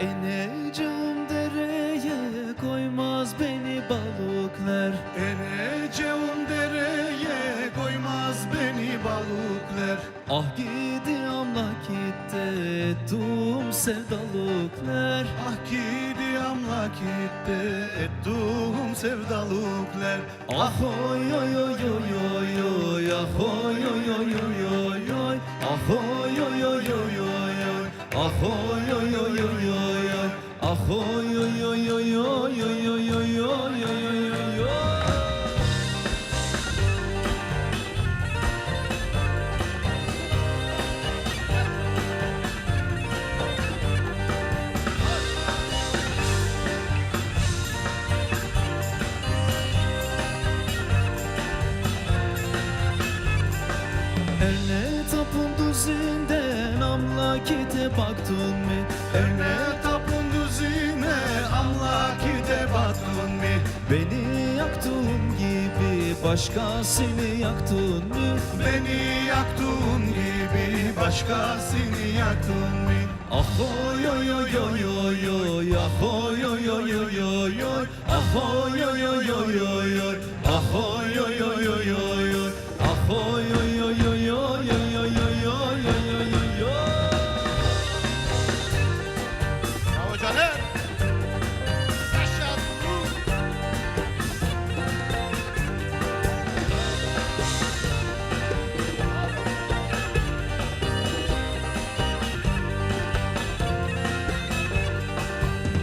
Eneceğim dereye koymaz beni balıklar Eneceğim dereye koymaz beni balıklar Ah gidi amlakitte ettum sevdalıklar Ah gidi amlakitte ettuğum sevdalıklar Ah oy oy oy oy oy oy Ah oy oy oy oy oy oy Ah oy oy oy oy oy oy Ah oy Ah oy oy oy düzünden amlakite baktın mı? Erne Başkasını yaktın mı? Beni yaktın gibi başkasını yaktın mı? Ah oy oy oy oy oy oy Ah oy oy oy oy oy oy Ah oy oy oy oy oy oy Ah oy oy oy oy oy oy Ah oy oy oy oy oy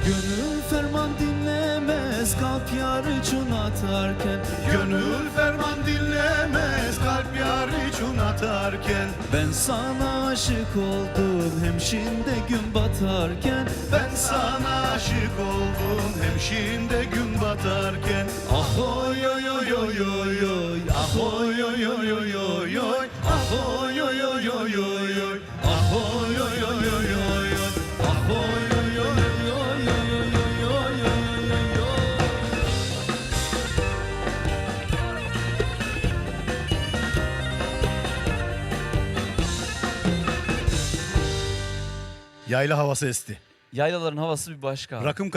Gönül ferman dinlemez kalp yar için atarken Gönül ferman dinlemez kalp yar için atarken Ben sana aşık oldum hem şimdi gün batarken Ben sana aşık oldum hem şimdi gün batarken Ah oy oy oy oy oy oy Ah oy oy oy oy oy oy Ah oy oy oy oy oy Yayla havası esti. Yaylaların havası bir başka. Rakım